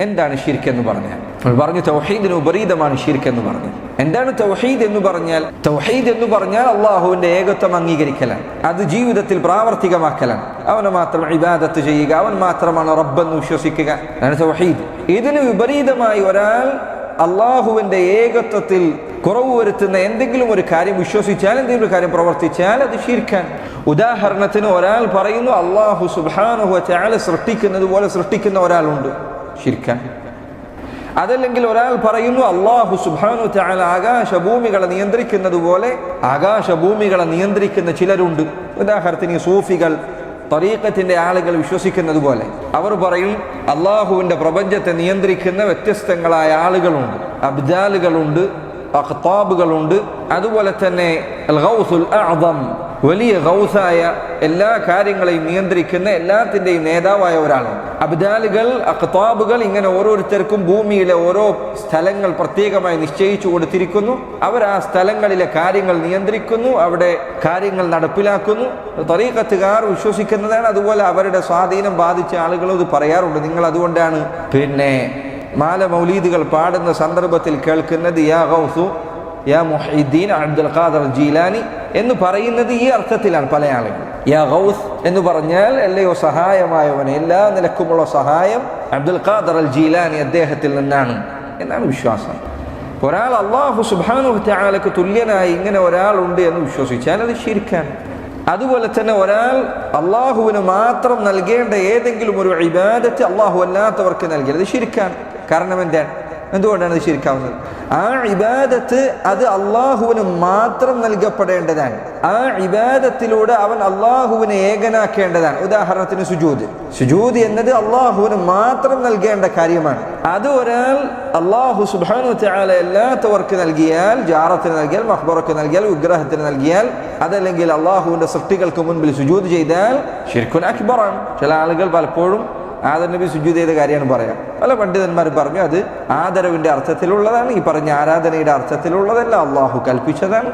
എന്താണ് ഷിർക്ക് എന്ന് പറഞ്ഞാൽ? നമ്മൾ പറഞ്ഞു തൗഹീദിന് ഉപരീതമാണ് ഷിർക്ക് എന്ന് പറഞ്ഞു എന്താണ് തൗഹീദ് എന്ന് പറഞ്ഞാൽ? തൗഹീദ് എന്ന് പറഞ്ഞാൽ അള്ളാഹുവിന്റെ ഏകത്വം അംഗീകരിക്കലാണ്. അത് ജീവിതത്തിൽ പ്രാവർത്തികമാക്കലാണ്. അവനെ മാത്രം ഇബാദത്ത് ചെയ്യുക അവൻ മാത്രമാണ് റബ്ബെന്ന് വിശ്വസിക്കുക. തൗഹീദ്. ഇതിന് വിപരീതമായി ഒരാൾ അള്ളാഹുവിന്റെ ഏകത്വത്തിൽ കുറവ് വരുത്തുന്ന എന്തെങ്കിലും ഒരു കാര്യം വിശ്വസിച്ചാൽ എന്തെങ്കിലും ഒരു കാര്യം പ്രവർത്തിച്ചാൽ അത് ഷിർക്കാൻ ഉദാഹരണത്തിന് ഒരാൾ പറയുന്നു അള്ളാഹു സുബാനുഹു ചാല സൃഷ്ടിക്കുന്നത് പോലെ സൃഷ്ടിക്കുന്ന ഒരാളുണ്ട്. ഷിർക്കാൻ അതല്ലെങ്കിൽ ഒരാൾ പറയുന്നു അള്ളാഹു സുബാനു ചാല ആകാശഭൂമികളെ നിയന്ത്രിക്കുന്നത് പോലെ ആകാശഭൂമികളെ നിയന്ത്രിക്കുന്ന ചിലരുണ്ട്. ഉദാഹരണത്തിന് സൂഫികൾ തറീക്കത്തിന്റെ ആളുകൾ വിശ്വസിക്കുന്നത് പോലെ. അവർ പറയും അള്ളാഹുവിന്റെ പ്രപഞ്ചത്തെ നിയന്ത്രിക്കുന്ന വ്യത്യസ്തങ്ങളായ ആളുകളുണ്ട്. അബ്ജാലുകളുണ്ട് അഖ്താബുകളുണ്ട്. അതുപോലെ തന്നെ വലിയ ഗൗസായ എല്ലാ കാര്യങ്ങളെയും നിയന്ത്രിക്കുന്ന എല്ലാത്തിന്റെയും നേതാവായ ഒരാളാണ് അബ്ദാലുകൾ അഖ്താബുകൾ ഇങ്ങനെ ഓരോരുത്തർക്കും ഭൂമിയിലെ ഓരോ സ്ഥലങ്ങൾ പ്രത്യേകമായി നിശ്ചയിച്ചു കൊടുത്തിരിക്കുന്നു. അവർ ആ സ്ഥലങ്ങളിലെ കാര്യങ്ങൾ നിയന്ത്രിക്കുന്നു അവിടെ കാര്യങ്ങൾ നടപ്പിലാക്കുന്നു. തറീക്കത്തുകാർ വിശ്വസിക്കുന്നതാണ്. അതുപോലെ അവരുടെ സ്വാധീനം ബാധിച്ച ആളുകൾ ഇത് പറയാറുണ്ട്. നിങ്ങൾ അതുകൊണ്ടാണ് പിന്നെ മാല മൗലീദുകൾ പാടുന്ന സന്ദർഭത്തിൽ കേൾക്കുന്നത് യാ ഗൗസു യാ മുഹീദ്ദീൻ അബ്ദുൽ ഖാദർ ജീലാനി എന്ന് പറയുന്നത് ഈ അർത്ഥത്തിലാണ് പല ആളുകൾ യാ ഗൗസ് എന്ന് പറഞ്ഞാൽ അല്ലയോ സഹായമായവനെ എല്ലാ നിലക്കുമുള്ള സഹായം അബ്ദുൽ ഖാദർ അൽ ജീലാനി അദ്ദേഹത്തിൽ നിന്നാണ് എന്നാണ് വിശ്വാസം. ഒരാൾ അള്ളാഹു സുബാനു ത്യാലക്ക് തുല്യനായി ഇങ്ങനെ ഒരാളുണ്ട് എന്ന് വിശ്വസിച്ചാൽ അത് ശരിക്കാൻ അതുപോലെ തന്നെ ഒരാൾ അള്ളാഹുവിന് മാത്രം നൽകേണ്ട ഏതെങ്കിലും ഒരു ഇബാദത്ത് അള്ളാഹു അല്ലാത്തവർക്ക് നൽകിയത് അത് ശരിക്കാൻ കാരണം എന്താണ്? എന്തുകൊണ്ടാണ് ഇത് ശരിക്കാവുന്നത്? ആ ഇബാദത്ത് അത് അള്ളാഹുവിന് മാത്രം നൽകപ്പെടേണ്ടതാണ്. ആ ഇബാദത്തിലൂടെ അവൻ അള്ളാഹുവിനെ ഏകനാക്കേണ്ടതാണ്. ഉദാഹരണത്തിന് സുജൂദ്. സുജൂദ് എന്നത് അള്ളാഹുവിന് മാത്രം നൽകേണ്ട കാര്യമാണ്. അത് ഒരാൾ അള്ളാഹു സുബാനു ചാല എല്ലാത്തവർക്ക് നൽകിയാൽ ജാറത്തിന് നൽകിയാൽ മഹ്ബറക്ക് നൽകിയാൽ വിഗ്രഹത്തിന് നൽകിയാൽ അതല്ലെങ്കിൽ അള്ളാഹുവിന്റെ സൃഷ്ടികൾക്ക് മുൻപിൽ സുജൂദ് ചെയ്താൽ ശരിക്കും അക്ബറാണ്. ചില ആളുകൾ പലപ്പോഴും ആദർ നബി സുജൂദ് ചെയ്ത കാര്യമാണ് പറയാം. പല പണ്ഡിതന്മാർ പറഞ്ഞു അത് ആദരവിന്റെ അർത്ഥത്തിലുള്ളതാണ്. ഈ പറഞ്ഞ ആരാധനയുടെ അർത്ഥത്തിലുള്ളതല്ല. അള്ളാഹു കൽപ്പിച്ചതാണ്.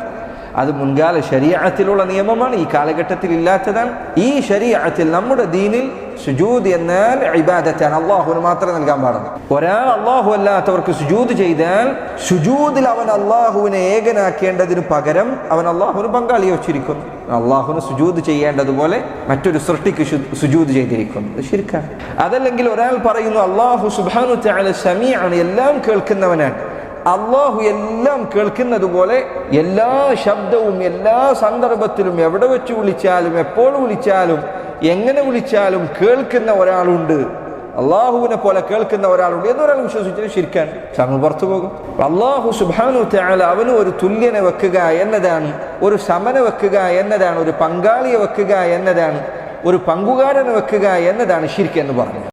അത് മുൻകാല ശരീരത്തിലുള്ള നിയമമാണ്. ഈ കാലഘട്ടത്തിൽ ഇല്ലാത്തതാണ് ഈ ശരീരത്തിൽ നമ്മുടെ ദീനിൽ സുജൂദ് എന്നാൽ ഇബാദത്താണ്. അള്ളാഹുവിന് മാത്രം നൽകാൻ പാടുന്നു ഒരാൾ അള്ളാഹു അല്ലാത്തവർക്ക് സുജൂദ് ചെയ്താൽ സുജൂദിൽ അവൻ അള്ളാഹുവിനെ ഏകനാക്കേണ്ടതിന് പകരം അവൻ അള്ളാഹുവിന് പങ്കാളി വെച്ചിരിക്കുന്നു. അള്ളാഹുന് സുജൂദ് ചെയ്യേണ്ടതുപോലെ മറ്റൊരു സൃഷ്ടിക്ക് സുജൂദ് ചെയ്തിരിക്കുന്നു. ശരിക്കാണ് അതല്ലെങ്കിൽ ഒരാൾ പറയുന്നു അള്ളാഹു സുബാനു ചാല ഷമിയാണ് എല്ലാം കേൾക്കുന്നവനാണ്. അള്ളാഹു എല്ലാം കേൾക്കുന്നത് പോലെ എല്ലാ ശബ്ദവും എല്ലാ സന്ദർഭത്തിലും എവിടെ വെച്ച് വിളിച്ചാലും എപ്പോൾ വിളിച്ചാലും എങ്ങനെ വിളിച്ചാലും കേൾക്കുന്ന ഒരാളുണ്ട്. അള്ളാഹുവിനെ പോലെ കേൾക്കുന്ന ഒരാളുണ്ട് എന്നൊരാൾ വിശ്വസിച്ചത് ശരിക്കാൻ നമ്മൾ പുറത്തു പോകും. അള്ളാഹു സുബാനു ത്യാല അവന് ഒരു തുല്യനെ വെക്കുക എന്നതാണ് ഒരു സമനെ വെക്കുക എന്നതാണ് ഒരു പങ്കാളിയെ വെക്കുക എന്നതാണ് ഒരു പങ്കുകാരനെ വെക്കുക എന്നതാണ് ശരിക്കെന്ന് പറഞ്ഞത്.